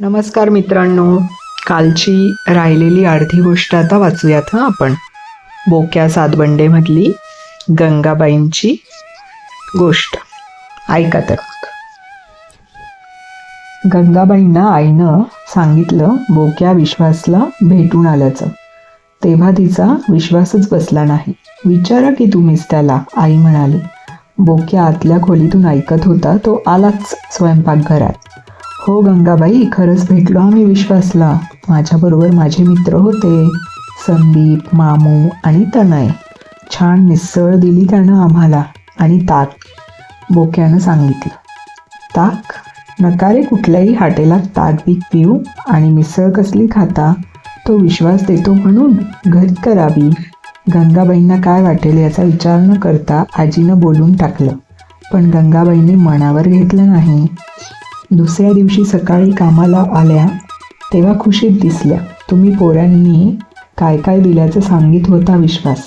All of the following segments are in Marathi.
नमस्कार मित्रांनो. कालची राहिलेली अर्धी गोष्ट आता वाचूयात हां आपण. बोक्या सातबंडेमधली गंगाबाईंची गोष्ट. ऐका तर मग. गंगाबाईंना आईनं सांगितलं बोक्या विश्वासला भेटून आल्याचं. तेव्हा तिचा विश्वासच बसला नाही. विचारा की तुम्हीच त्याला आई म्हणाली. बोक्या आतल्या खोलीतून ऐकत होता तो आलाच स्वयंपाकघरात. हो गंगाबाई खरंच भेटलो आम्ही विश्वासला. माझ्याबरोबर माझे मित्र होते संदीप मामू आणि तनय. छान मिसळ दिली त्यानं आम्हाला आणि ताक बोक्यानं सांगितलं. ताक? नकारे कुठल्याही हाटेलात ताक बीक पिऊ आणि मिसळ कसली खाता. तो विश्वास देतो म्हणून घरी करावी. गंगाबाईंना काय वाटेल याचा विचार न करता आजीनं बोलून टाकलं. पण गंगाबाईंनी मनावर घेतलं नाही. दुसऱ्या दिवशी सकाळी कामाला आल्या तेव्हा खुशीत दिसल्या तुम्ही पोरांनी काय काय दिल्याचं सांगित होता विश्वास.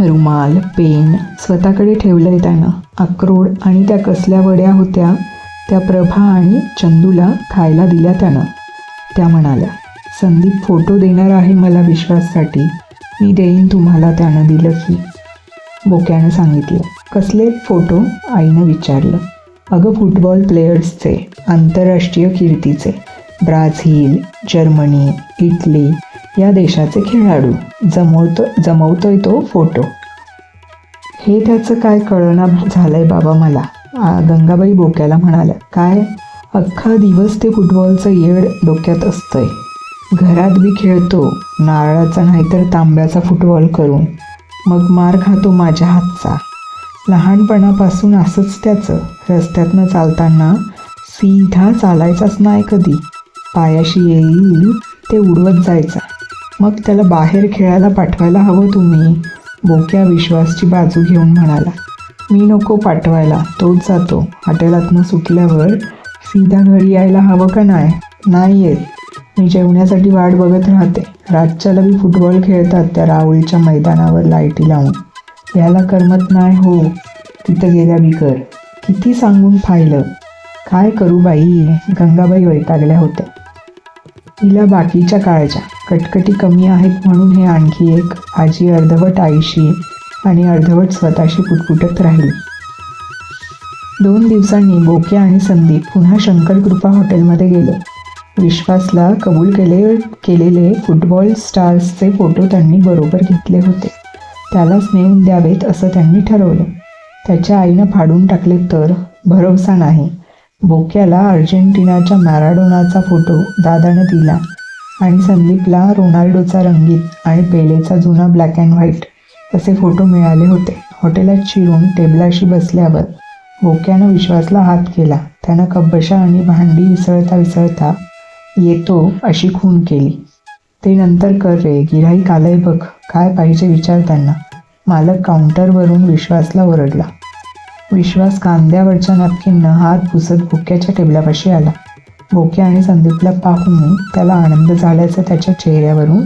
रुमाल पेन स्वतःकडे ठेवलंय त्यानं. अक्रोड आणि त्या कसल्या वड्या होत्या त्या प्रभा आणि चंदूला खायला दिल्या त्यानं. त्या म्हणाल्या संदीप फोटो देणार आहे मला विश्वाससाठी. मी देईन तुम्हाला त्यानं दिलं की. बोक्यानं सांगितलं. कसले फोटो? आईनं विचारलं. अगं फुटबॉल प्लेयर्सचे आंतरराष्ट्रीय कीर्तीचे ब्राझील जर्मनी इटली या देशाचे खेळाडू. जमवतो जमवतोय तो फोटो. हे त्याचं काय कळना झालंय बाबा मला. गंगाबाई बोक्याला म्हणाल्या काय? अख्खा दिवस ते फुटबॉलचं येड डोक्यात असतंय. घरात बी खेळतो नारळाचा नाहीतर तांब्याचा फुटबॉल करून. मग मार खातो माझ्या हातचा. लहानपणापासून असंच त्याचं. रस्त्यातनं चालताना सीधा चालायचाच नाही कधी. पायाशी येईल ते उडवत जायचा. मग त्याला बाहेर खेळायला पाठवायला हवं तुम्ही बोक्या विश्वासची बाजू घेऊन म्हणाला. मी नको पाठवायला तोच जातो. हॉटेलातनं सुटल्यावर सीधा घरी यायला हवं का नाही नाही येत. मी जेवण्यासाठी वाट बघत राहते. रातच्याला बी फुटबॉल खेळतात त्या राहुलच्या मैदानावर लाईटी लावून. याला करमत नाही हो. तिथं गेल्या बिकर किती सांगून फायलं. काय करू बाई? गंगाबाई वैतागल्या होत्या. तिला बाकीच्या काळच्या कटकटी कमी आहेत म्हणून हे आणखी एक आजी अर्धवट आईशी आणि अर्धवट स्वतःशी पुटपुटत राहिली. दोन दिवसांनी बोके आणि संदीप पुन्हा शंकरकृपा हॉटेलमध्ये गेले. विश्वासला कबूल केले केलेले फुटबॉल स्टार्सचे फोटो त्यांनी बरोबर घेतले होते. त्यालाच नेऊन द्यावेत असं त्यांनी ठरवलं. त्याच्या आईनं फाडून टाकले तर भरोसा नाही. बोक्याला अर्जेंटिनाच्या मॅराडोनाचा फोटो दादानं दिला आणि संदीपला रोनाल्डोचा रंगीत आणि पेलेचा जुना ब्लॅक अँड व्हाईट असे फोटो मिळाले होते. हॉटेलात चिरून टेबलाशी बसल्यावर बोक्यानं विश्वासला हात केला. त्यानं कब्बशा आणि भांडी विसळता विसळता येतो अशी खून केली. ते नंतर कर रे. गिराईक आलंय बघ. काय पाहिजे विचार त्यांना. मालक काउंटरवरून विश्वासला ओरडला. विश्वास कांद्यावरच्या नॅपकिननं हात पुसत भोक्याच्या टेबलापाशी आला. भोक्या आणि संदीपला पाहून त्याला आनंद झाल्याचं त्याच्या चेहऱ्यावरून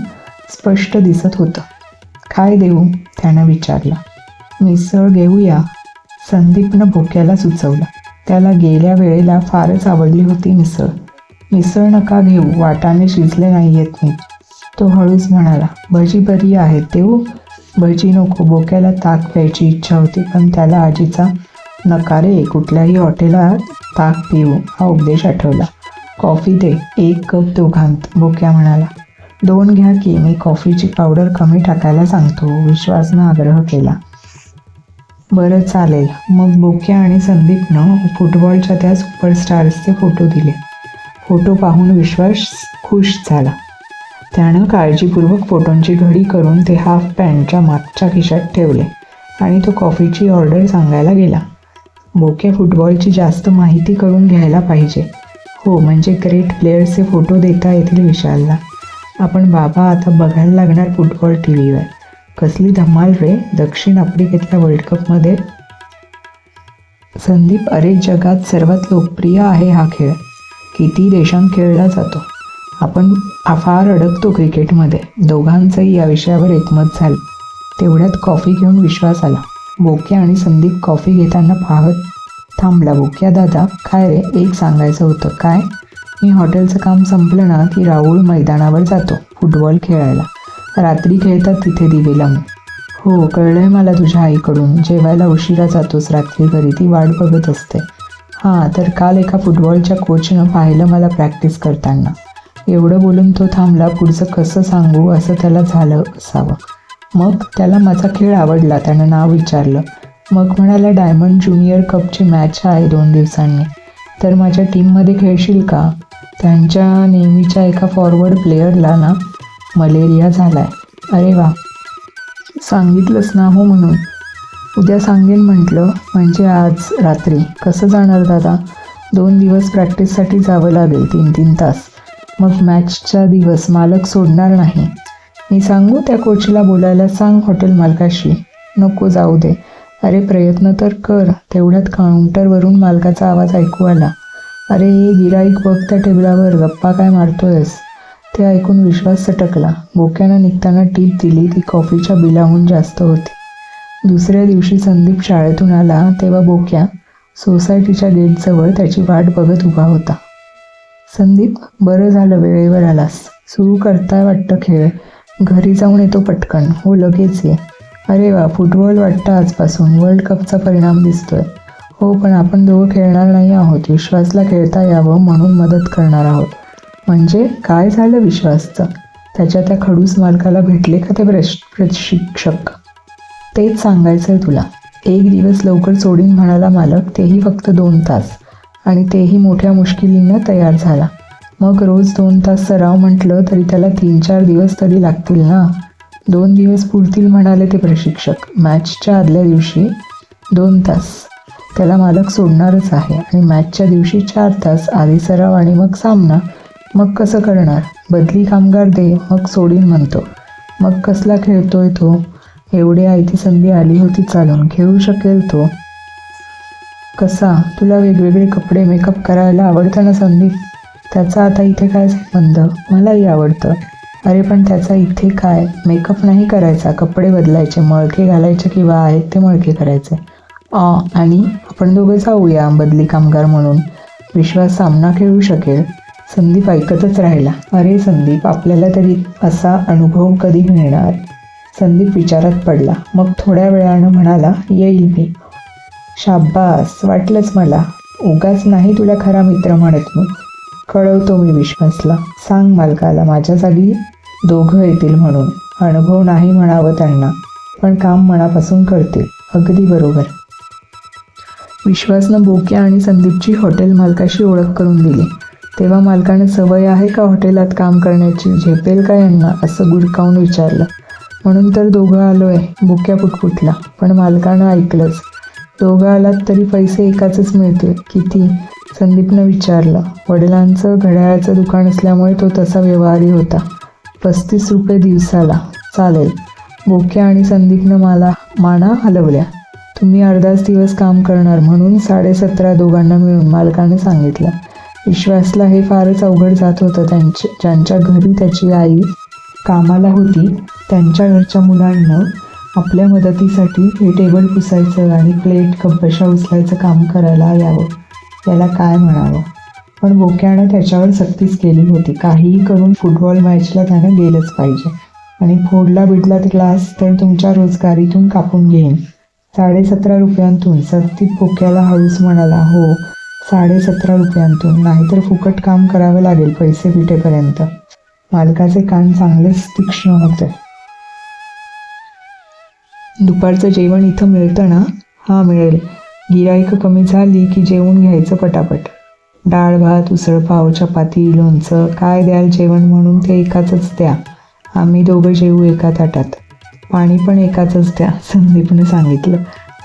स्पष्ट दिसत होतं. काय देऊ? त्यानं विचारलं. मिसळ घेऊया. संदीपनं भोक्याला सुचवलं. त्याला गेल्या वेळेला फारच आवडली होती मिसळ. मिसळ नका घेऊ. वाटाने शिजले नाही येत मी. तो हळूच म्हणाला भजी बरी आहे देऊ. भजी नको बोक्याला ताक प्यायची इच्छा होती पण त्याला आजीचा नकारे कुठल्याही हॉटेलात ताक पिऊ हा उपदेश आठवला. कॉफी दे एक कप दोघांत बोक्या म्हणाला. दोन घ्या की मी कॉफीची पावडर कमी टाकायला सांगतो विश्वासनं आग्रह केला. बरं चालेल. मग बोक्या आणि संदीपनं फुटबॉलच्या त्या सुपरस्टार्सचे फोटो दिले. फोटो पाहून विश्वास खुश झाला. त्यानं काळजीपूर्वक फोटोंची घडी करून ते हाफ पॅन्टच्या मागच्या खिशात ठेवले आणि तो कॉफीची ऑर्डर सांगायला गेला. बोके फुटबॉलची जास्त माहिती करून घ्यायला पाहिजे. हो म्हणजे ग्रेट प्लेयर्सचे फोटो देता येतील विशालला. आपण बाबा आता बघायला लागणार फुटबॉल टी व्हीवर कसली धमाल रे दक्षिण आफ्रिकेतल्या वर्ल्ड कपमध्ये. संदीप अरे जगात सर्वात लोकप्रिय आहे हा खेळ. किती देशांत खेळला जातो. आपण फार अडकतो क्रिकेटमध्ये. दोघांचंही या विषयावर एकमत झालं. तेवढ्यात कॉफी घेऊन विश्वास आला. बोक्या आणि संदीप कॉफी घेताना पाहत थांबला. बोक्या दादा काय रे? एक सांगायचं होतं. काय? मी हॉटेलचं काम संपलं ना की राहुल मैदानावर जातो फुटबॉल खेळायला. रात्री खेळतात तिथे दिवे लावून हो कळलंय मला तुझ्या आईकडून. जेवायला उशिरा जातोस रात्री घरी. ती वाट बघत असते. हां तर काल एका फुटबॉलच्या कोचनं पाहिलं मला प्रॅक्टिस करताना. एवढं बोलून तो थांबला पुढचं कसं सांगू असं त्याला झालं असावं. मग त्याला माझा खेळ आवडला त्यानं नाव विचारलं. मग म्हणाला डायमंड ज्युनियर कपची मॅच आहे दोन दिवसांनी. तर माझ्या टीममध्ये खेळशील का? त्यांच्या नेहमीच्या एका फॉरवर्ड प्लेयरला ना मलेरिया झाला आहे अरे वा. सांगितलंच ना हो म्हणून. उद्या सांगेन म्हटलं म्हणजे आज रात्री. कसं जाणार दादा? दोन दिवस प्रॅक्टिससाठी जावं लागेल तीन तीन तास. मग मॅचचा दिवस मालक सोडणार नाही. मी सांगू त्या कोचला बोलायला सांग हॉटेल मालकाशी. नको जाऊ दे. अरे प्रयत्न तर कर. तेवढ्यात काउंटरवरून मालकाचा आवाज ऐकू आला. अरे गिराईक बघ त्या टेबलावर गप्पा काय मारतोयस. ते ऐकून विश्वास सटकला. बोक्यानं निघताना टीप दिली ती कॉफीच्या बिलाहून जास्त होती. दुसऱ्या दिवशी संदीप शाळेतून आला तेव्हा बोक्या सोसायटीच्या गेटजवळ त्याची वाट बघत उभा होता. संदीप बरं झालं वेळेवर आलास. सुरू करताय वाटतं खेळ. घरी जाऊन येतो पटकन. हो लगेच ये. अरे वा फुटबॉल वाटतं आजपासून. वर्ल्ड कपचा परिणाम दिसतोय. हो पण आपण दोघं खेळणार नाही आहोत. विश्वासला खेळता यावं म्हणून मदत करणार आहोत. म्हणजे काय झालं विश्वासचं? त्याच्या त्या खडूस मालकाला भेटले का ते प्रश प्रशिक्षक? तेच सांगायचं आहे तुला. एक दिवस लवकर सोडीन म्हणाला मालक तेही फक्त दोन तास. आणि तेही मोठ्या मुश्किलीनं तयार झाला. मग रोज दोन तास सराव म्हटलं तरी त्याला तीन चार दिवस तरी लागतील ना? दोन दिवस पुरतील म्हणाले ते प्रशिक्षक. मॅचच्या आदल्या दिवशी दोन तास. त्याला मालक सोडणारच आहे आणि मॅचच्या दिवशी चार तास आधी सराव आणि मग सामना. मग कसं करणार? बदली कामगार दे मग सोडीन म्हणतो. मग कसला खेळतोय तो? एवढी आयती संधी आली होती चालून. खेळू शकेल तो? कसा? तुला वेगवेगळे कपडे मेकअप करायला आवडतं ना संदीप त्याचा आता इथे काय संबंध? मलाही आवडतं. अरे पण त्याचा इथे काय? मेकअप नाही करायचा. कपडे बदलायचे. मळके घालायचे किंवा आहेत ते मळके करायचे. आ आणि आपण दोघं जाऊया बदली कामगार म्हणून. विश्वास सामना खेळू शकेल. संदीप ऐकतच राहिला. अरे संदीप आपल्याला तरी असा अनुभव कधी मिळणार? संदीप विचारात पडला. मग थोड्या वेळानं म्हणाला येईल मी. शाब्बास वाटलंच मला. उगाच नाही तुला खरा मित्र म्हणत मी. कळवतो मी विश्वासला. सांग मालकाला माझ्या जागी दोघं येतील म्हणून. अनुभव नाही म्हणावं त्यांना पण काम मनापासून करतील. अगदी बरोबर. विश्वासनं बोक्या आणि संदीपची हॉटेल मालकाशी ओळख करून दिली. तेव्हा मालकाने सवय आहे का हॉटेलात काम करण्याची? झेपेल का यांना? असं गुरकावून विचारलं. म्हणून तर दोघं आलोय बुक्या पुटपुटला. पण मालकानं ऐकलंच. दोघं आलात तरी पैसे एकाचच मिळतील किती? संदीपनं विचारलं. वडिलांचं घड्याळाचं दुकान असल्यामुळे तो तसा व्यवहारी होता. पस्तीस रुपये दिवसाला. चालेल. बोक्या आणि संदीपनं मला माना हलवल्या. तुम्ही अर्धाच दिवस काम करणार म्हणून साडेसतरा दोघांना मिळून मालकाने सांगितलं. विश्वासला हे फारच अवघड जात होतं त्यांच्या ज्यांच्या घरी त्याची आई कामाला होती त्यांच्या घरच्या मुलांना आपल्या मदतीसाठी हे टेबल पुसायचं आणि प्लेट कपबशा उचलायचं काम करायला यावं. याला काय म्हणावं? पण बोक्यानं त्याच्यावर सक्तीच केली होती. काहीही करून फुटबॉल मॅचला त्यानं गेलंच पाहिजे. आणि फोडला बिडला ग्लास तर तुमच्या रोजगारीतून कापून घेईन. साडेसतरा रुपयांतून सक्तीत बोक्याला हळूच म्हणाला हो साडेसतरा रुपयांतून. नाहीतर फुकट काम करावं लागेल पैसे पिटेपर्यंत मालकाचे कान चांगलेच तीक्ष्ण होते. दुपारचं जेवण इथं मिळतं ना हां मिळेल. गिराईक कमी झाली की जेवून घ्यायचं पटापट. डाळ भात उसळपाव चपाती लोणचं काय द्याल जेवण म्हणून ते एकाचंच द्या. आम्ही दोघं जेवू एका ताटात. पाणी पण एकाचंच द्या संदीपने सांगितलं.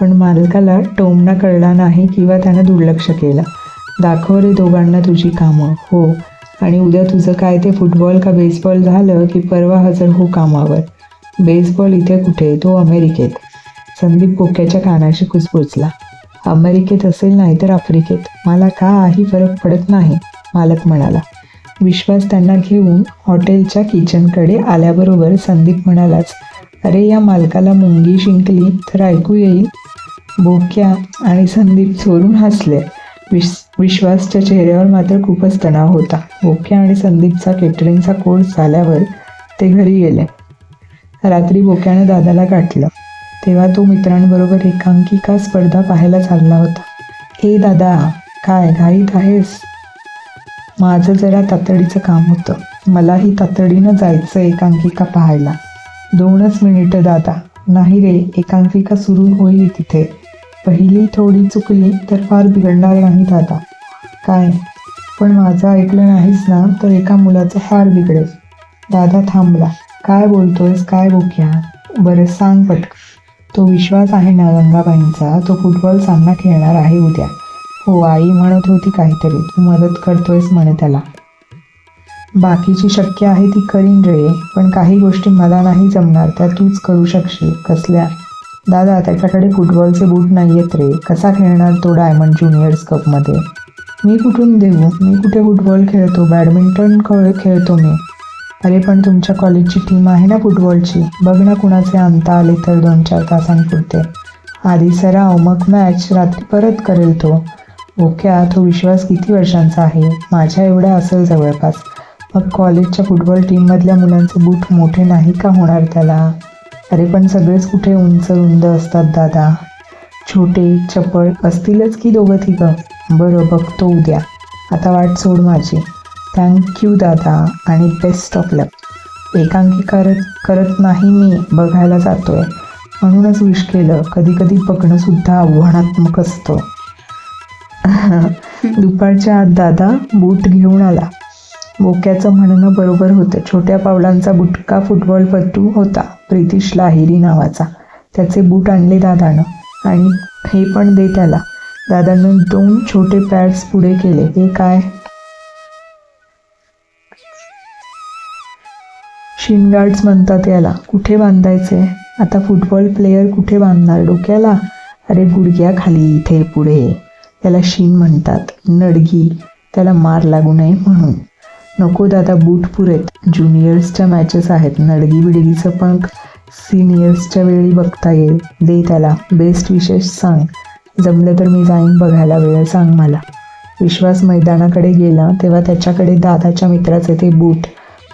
पण मालकाला टोमणा कळला नाही किंवा त्यानं दुर्लक्ष केलं. दाखव रे दोघांना तुझी कामं. हो. आणि उद्या तुझं काय ते फुटबॉल का बेसबॉल झालं की परवा हजर हो कामावर. बेसबॉल इथे कुठे तो अमेरिकेत. संदीप कोक्याच्या कानाशी कुसपुसला अमेरिकेत असेल नाही तर आफ्रिकेत. मला काही फरक पडत नाही मालक म्हणाला. विश्वास त्यांना घेऊन हॉटेलच्या किचनकडे आल्याबरोबर संदीप म्हणालाच अरे या मालकाला मुंगी शिंकली तर ऐकू येईल? बोक्या आणि संदीप चोरून हसले. विश विश्वासच्या चेहऱ्यावर मात्र खूपच तणाव होता. बोक्या आणि संदीपचा केटरिंगचा कोर्स झाल्यावर ते घरी गेले. रात्री बोक्यानं दादाला गाठलं. तेव्हा तो मित्रांबरोबर एकांकिका स्पर्धा पाहायला चालला होता. हे दादा काय घाईत आहेस? माझं जरा तातडीचं काम होतं. मलाही तातडीनं जायचं एकांकिका पाहायला. दोनच मिनिटं दादा. नाही रे एकांकिका सुरू होईल तिथे. पहिली थोडी चुकली तर फार बिघडणार नाही दादा. काय? पण माझं ऐकलं नाहीस ना तर एका मुलाचं फार बिघडेल. दादा थांबला. काय बोलतोयस काय बोक्या? बरं सांग पटक तो विश्वास आहे ना गंगाबाईंचा तो फुटबॉल सामना खेळणार आहे उद्या. हो आई म्हणत होती काहीतरी तू मदत करतोयस म्हणे त्याला. बाकीची शक्य आहे ती करीन रे पण काही गोष्टी मला नाही जमणार त्या तूच करू शकशील कसल्या? दादा त्याच्याकडे फुटबॉलचे बूट नाही आहेत रे कसा खेळणार तो डायमंड ज्युनियर्स कपमध्ये? मी कुठून देऊ? मी कुठे फुटबॉल खेळतो बॅडमिंटन खेळ खेळतो मी. अरे पण तुमच्या कॉलेजची टीम आहे ना फुटबॉलची बघ ना कुणाचे आणता आले तर दोन चार तासांपुरते. आधी सराव मग मॅच रात्री परत करेल तो. ओक्या तो विश्वास किती वर्षांचा आहे? माझ्या एवढा असेल जवळपास. मग कॉलेजच्या फुटबॉल टीममधल्या मुलांचे बूट मोठे नाही का होणार त्याला? अरे पण सगळेच कुठे उंच रुंद असतात दादा? छोटे चपळ असतीलच की दोघं तिघं? बरं बघतो उद्या. आता वाट सोड माझी. थँक्यू दादा आणि बेस्ट ऑफ लक एकांकी करत करत नाही मी बघायला जातोय. म्हणूनच विश केलं कधी कधी बघणं सुद्धा आव्हानात्मक असतं. दुपारच्या आत दादा बूट घेऊन आला. बोक्याचं म्हणणं बरोबर होतं. छोट्या पावलांचा बुटका फुटबॉलपटू होता प्रितिश लाहिरी नावाचा. त्याचे बूट आणले दादानं आणि हे पण दे त्याला दादानं दोन छोटे पॅड्स पुढे केले. हे काय? शिन गार्ड्स म्हणतात याला. कुठे बांधायचे? आता फुटबॉल प्लेयर कुठे बांधणार डोक्याला? अरे गुडघ्या खाली इथे पुढे. त्याला शिन म्हणतात. नडगी. त्याला मार लागू नये म्हणून. नको दादा बूट पुरेत. ज्युनियर्सच्या मॅचेस आहेत. नडगी बिडगीचं पण सिनियर्सच्या वेळी बघता येईल. दे त्याला. बेस्ट विशेष सांग. जमलं तर मी जाईन. बघायला वेळ सांग मला. विश्वास मैदानाकडे गेला तेव्हा त्याच्याकडे दादाच्या मित्राचे ते बूट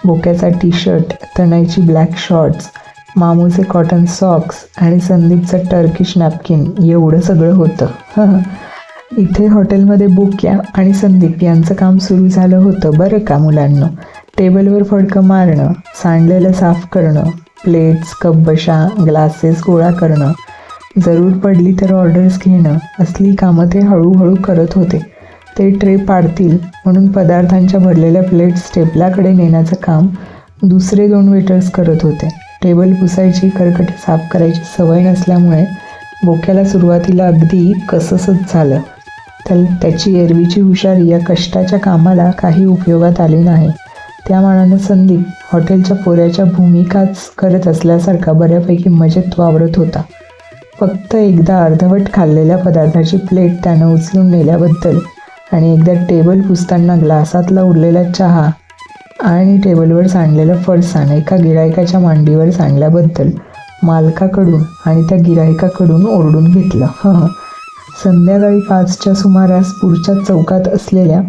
बोक्याचा टी शर्ट तणाईची ब्लॅक शॉर्ट्स मामूचे कॉटन सॉक्स आणि संदीपचं टर्किश नॅपकिन एवढं सगळं होतं. इथे हॉटेलमध्ये बोक्या आणि संदीप यांचं काम सुरू झालं होतं बरं का मुलांना? टेबलवर फडकं मारणं सांडलेलं साफ करणं प्लेट्स कपबशा ग्लासेस गोळा करणं. जरूर पडली तर ऑर्डर्स घेणं. असली कामं ते हळूहळू करत होते. ते ट्रे पाडतील म्हणून पदार्थांच्या भरलेल्या प्लेट्स टेबलाकडे नेण्याचं काम दुसरे दोन वेटर्स करत होते. टेबल पुसायची करकटी साफ करायची सवय नसल्यामुळे बोक्याला सुरुवातीला अगदी कसंसच झालं. तर त्याची एरवीची हुशारी या कष्टाच्या कामाला काही उपयोगात आली नाही. त्या मानानं संदीप हॉटेलच्या पोऱ्याच्या भूमिकाच करत असल्यासारखा बऱ्यापैकी मजेत वावरत होता. फक्त एकदा अर्धवट खाल्लेल्या पदार्थाची प्लेट त्यानं उचलून नेल्याबद्दल आणि एकदा टेबल पुसताना ग्लासातला उरलेला चहा आणि टेबलवर सांडलेलं फरसाण एका गिरायकाच्या मांडीवर सांडल्याबद्दल मालकाकडून आणि त्या गिरायकाकडून ओरडून घेतलं. हां संध्याकाळी पाचच्या सुमारास पुढच्या चौकात असलेल्या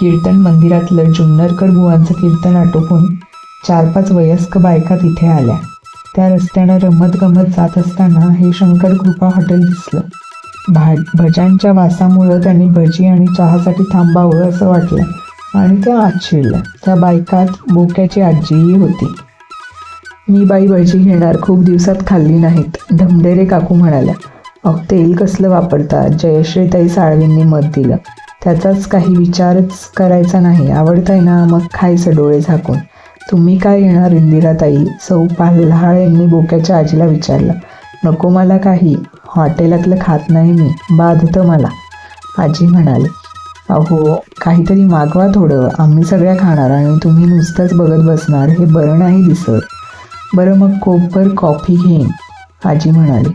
कीर्तन मंदिरातलं जुन्नरकर बुवांचं कीर्तन आटोपून चार पाच वयस्क बायका तिथे आल्या. त्या रस्त्यानं रमत गमत जात असताना हे शंकर कृपा हॉटेल दिसलं. भा भज्यांच्या वासामुळं त्यांनी भजी आणि चहासाठी थांबावं असं वाटलं. आणि त्या आत शिरल्या त्या बायकात बोक्याची आजीही होती. मी बाई भजी घेणार. खूप दिवसात खाल्ली नाहीत. ढमढेरे काकू म्हणाल्या. अहो तेल कसलं वापरता? जयश्रीताई साळवींनी मत दिलं. त्याचाच काही विचारच करायचा नाही. आवडताय ना? मग खायचं डोळे झाकून. तुम्ही काय येणार इंदिराताई? सौ पाल्हाळ यांनी बोक्याच्या आजीला विचारलं. नको मला काही. हॉटेलातलं खात नाही मी. बाधतं मला. आजी म्हणाली अहो काहीतरी मागवा थोडं. आम्ही सगळ्या खाणार आणि तुम्ही नुसतंच बघत बसणार. हे बरं नाही दिसत. बरं मग कोपभर कॉफी घेईन. आजी म्हणाली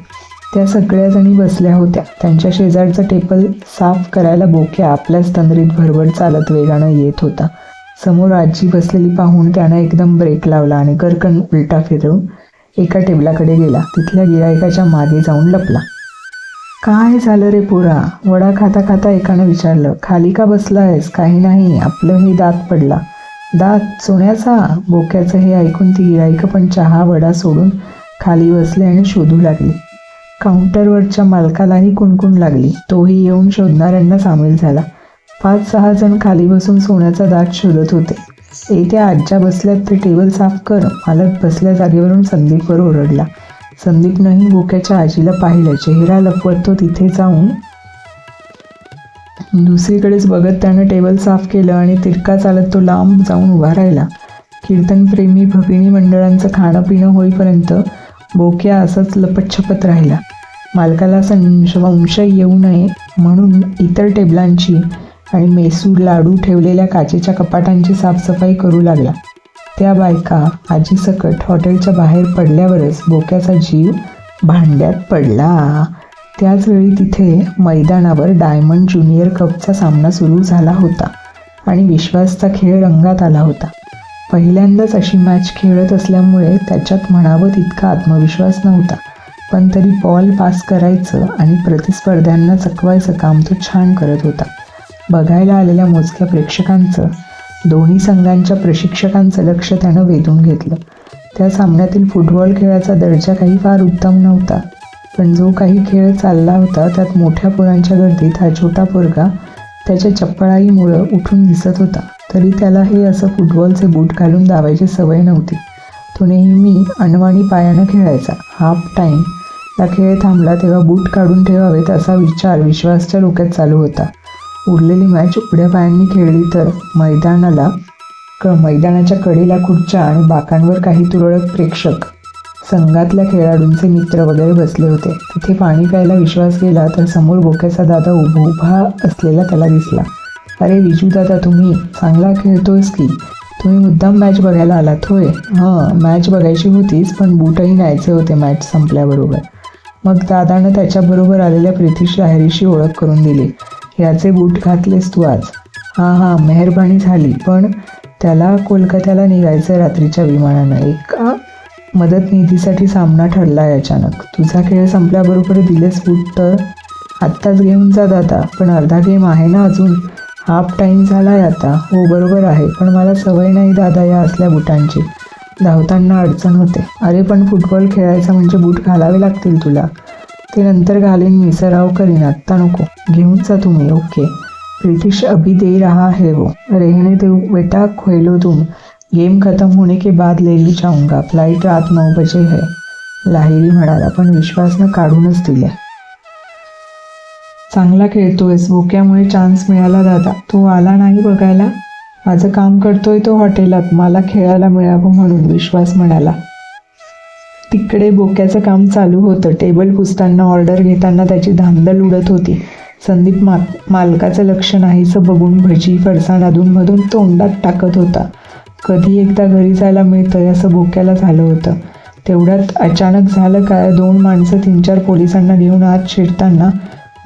त्या सगळ्या जणी बसल्या होत्या. त्यांच्या शेजारचं टेबल साफ करायला बोक्या आपल्याच तंद्रीत भरभर चालत वेगानं येत होता. समोर आजी बसलेली पाहून त्यानं एकदम ब्रेक लावला आणि करकन उलटा फिरवून एका टेबलाकडे गेला. तिथल्या गिरायकाच्या मागे जाऊन लपला. काय झालं रे पुरा? वडा खाता खाता एकानं विचारलं खाली का बसलायस? काही नाही आपलं हे दात पडला. दात? सोन्याचा? बोक्याचं हे ऐकून ती गिराईक पण चहा वडा सोडून खाली बसले आणि शोधू लागली. काउंटरवरच्या मालकालाही कुणकुण लागली. तोही येऊन शोधणाऱ्यांना सामील झाला. पाच सहा जण खाली बसून सोन्याचा दाट शोधत होते. ए त्या बसल्यात ते टेबल साफ कर. मालक बसल्या जागेवरून संदीपवर ओरडला. संदीपनंही बोक्याच्या आजीला पाहिलं. चेहरा लपवत तो तिथे जाऊन. दुसरीकडेच बघत त्यानं टेबल साफ केलं आणि तिरका चालत तो लांब जाऊन उभा राहिला. कीर्तनप्रेमी भगिनी मंडळांचं खाणं पिणं होईपर्यंत बोक्या असंच लपतछपत राहिला. मालकाला संश संशय येऊ नये म्हणून इतर टेबलांची आणि मेसूर लाडू ठेवलेल्या काचेच्या कपाटांची साफसफाई करू लागला. त्या बायका आजी सकट हॉटेलच्या बाहेर पडल्यावरच बोक्याचा जीव भांड्यात पडला. त्याचवेळी तिथे मैदानावर डायमंड ज्युनियर कपचा सामना सुरू झाला होता आणि विश्वासचा खेळ रंगात आला होता. पहिल्यांदाच अशी मॅच खेळत असल्यामुळे त्याच्यात म्हणावं तितका आत्मविश्वास नव्हता पण तरी बॉल पास करायचं आणि प्रतिस्पर्ध्यांना चकवायचं काम तो छान करत होता. बघायला आलेल्या मोजक्या प्रेक्षकांचं दोन्ही संघांच्या प्रशिक्षकांचं लक्ष त्यानं वेधून घेतलं. त्या सामन्यातील फुटबॉल खेळाचा दर्जा काही फार उत्तम नव्हता पण जो काही खेळ चालला होता त्यात मोठ्या पोरांच्या गर्दीत हा छोटा पोरगा त्याच्या चप्पळाईमुळं उठून दिसत होता. तरी त्याला हे असं फुटबॉलचे बूट घालून धावायची सवय नव्हती. तो नेहमी अनवाणी पायानं खेळायचा. हाफ टाईम त्या खेळ थांबला तेव्हा बूट काढून ठेवावेत असा विचार विश्वासच्या डोक्यात चालू होता. उरलेली मॅच उघड्या पायांनी खेळली तर मैदानाला क मैदानाच्या कडेला खुर्च्या आणि बाकांवर काही तुरळक प्रेक्षक संघातल्या खेळाडूंचे मित्र वगैरे बसले होते. तिथे पाणी प्यायला विश्वास गेला तर समोर बोक्याचा दादा उभ उभा असलेला त्याला दिसला. अरे विजू दादा तुम्ही चांगला खेळतोयस की? तुम्ही मुद्दाम मॅच बघायला आलात होय? हां मॅच बघायची होतीच पण बूटही न्यायचे होते मॅच संपल्याबरोबर. मग दादानं त्याच्याबरोबर आलेल्या प्रितीश लाहिरीशी ओळख करून दिली. याचे बूट घातलेस तू आज. हां हां मेहरबानी झाली पण त्याला कोलकात्याला निघायचं रात्रीच्या विमानानं. एका मदत निधीसाठी सामना ठरला आहे अचानक तुझा खेळ संपल्याबरोबर दिलेस बूट तर आत्ताच घेऊन जा दादा पण अर्धा गेम आहे ना अजून? हाफ टाईम झाला आहे आता. हो बरोबर आहे पण मला सवय नाही दादा या असल्या बुटांची. धावताना अडचण होते. अरे पण फुटबॉल खेळायचा म्हणजे बूट घालावे लागतील तुला. ते नंतर घालीन मी सराव करीन आत्ता नको. घेऊन जा तुम्ही ओके. ब्रिटिश अभी दे रहा है वो. रहने दो बेटा खेलो तुम. गेम खत्म होने के बाद ले ली जाऊंगा. फ्लाइट रात नऊ बजे है. लाहिरी म्हणाला पण विश्वासनं काढूनच दिल्या. चांगला खेळतोयस बोक्यामुळे चान्स मिळाला दादा. तो आला नाही बघायला? माझं काम करतोय तो हॉटेलात मला खेळायला मिळावं म्हणून विश्वास म्हणाला. तिकडे बोक्याचं काम चालू होतं. टेबल पुसताना ऑर्डर घेताना त्याची धांदल उडत होती. संदीप मा मालकाचं लक्ष नाहीसं बघून भजी फरसाण अधूनमधून तोंडात टाकत होता. कधी एकदा घरी जायला मिळतंय असं बोक्याला झालं होतं. तेवढ्यात अचानक झालं काय दोन माणसं तीन चार पोलिसांना घेऊन आत शिरताना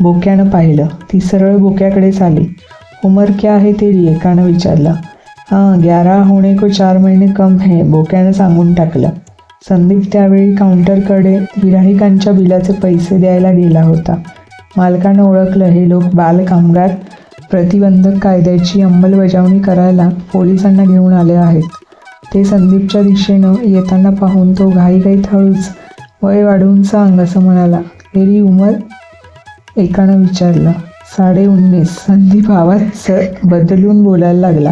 बोक्यानं पाहिलं. ती सरळ बोक्याकडेच आली. उमर क्या आहे तेरी? एकानं विचारलं. हां ग्यारा होणे को चार महिने कम है बोक्यानं सांगून टाकलं. संदीप त्यावेळी काउंटरकडे गिराहिकांच्या बिलाचे पैसे द्यायला गेला होता. मालकानं ओळखलं हे लोक बालकामगार प्रतिबंधक कायद्याची अंमलबजावणी करायला पोलिसांना घेऊन आले आहेत. ते संदीपच्या दिशेनं येताना पाहून तो घाईघाईत हळूच वय वाढवून सांग असं म्हणाला. तेरी उमर? एकानं विचारलं. साडे उन्नीस. संदीप आवाज सर बदलून बोलायला लागला.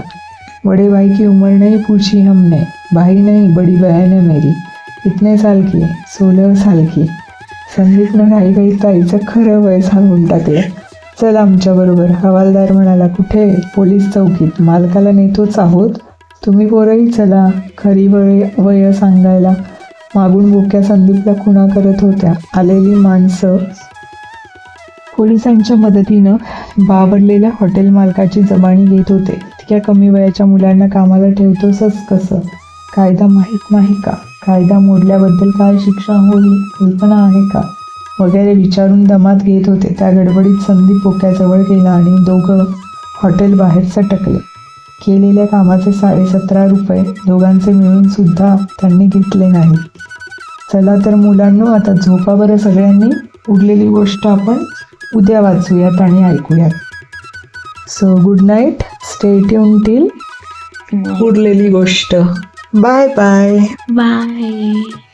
बड़े भाई की उम्र नहीं पूछी हमने? भाई नहीं बड़ी बहन है मेरी. कितने साल की सोलह साल की। संदीपनं घाई काही ताईचं खरं वय सांगून टाकलं. चल आमच्याबरोबर हवालदार म्हणाला कुठे? पोलीस चौकीत. मालकाला नेतोच आहोत. तुम्ही पोरंही चला खरी वय वय सांगायला. मागून बोक्या संदीपला खुणा करत होत्या. आलेली माणसं पोलिसांच्या मदतीनं बावरलेल्या हॉटेल मालकाची जबाणी घेत होते. इतक्या कमी वयाच्या मुलांना कामाला ठेवतोसच कसं? कायदा माहीत नाही का? कायदा मोडल्याबद्दल काय शिक्षा होईल कल्पना आहे का? वगैरे विचारून दमात घेत होते. त्या गडबडीत संदीप पोक्याजवळ गेला आणि दोघं हॉटेल बाहेर सटकले. केलेल्या कामाचे साडेसतरा रुपये दोघांचे मिळून सुद्धा त्यांनी घेतले नाही चला तर मुलांनो आता झोपा बरं सगळ्यांनी. उरलेली गोष्ट आपण उद्या वाचूयात आणि ऐकूयात. So good night stay tune till उरलेली गोष्ट. Bye bye. Bye.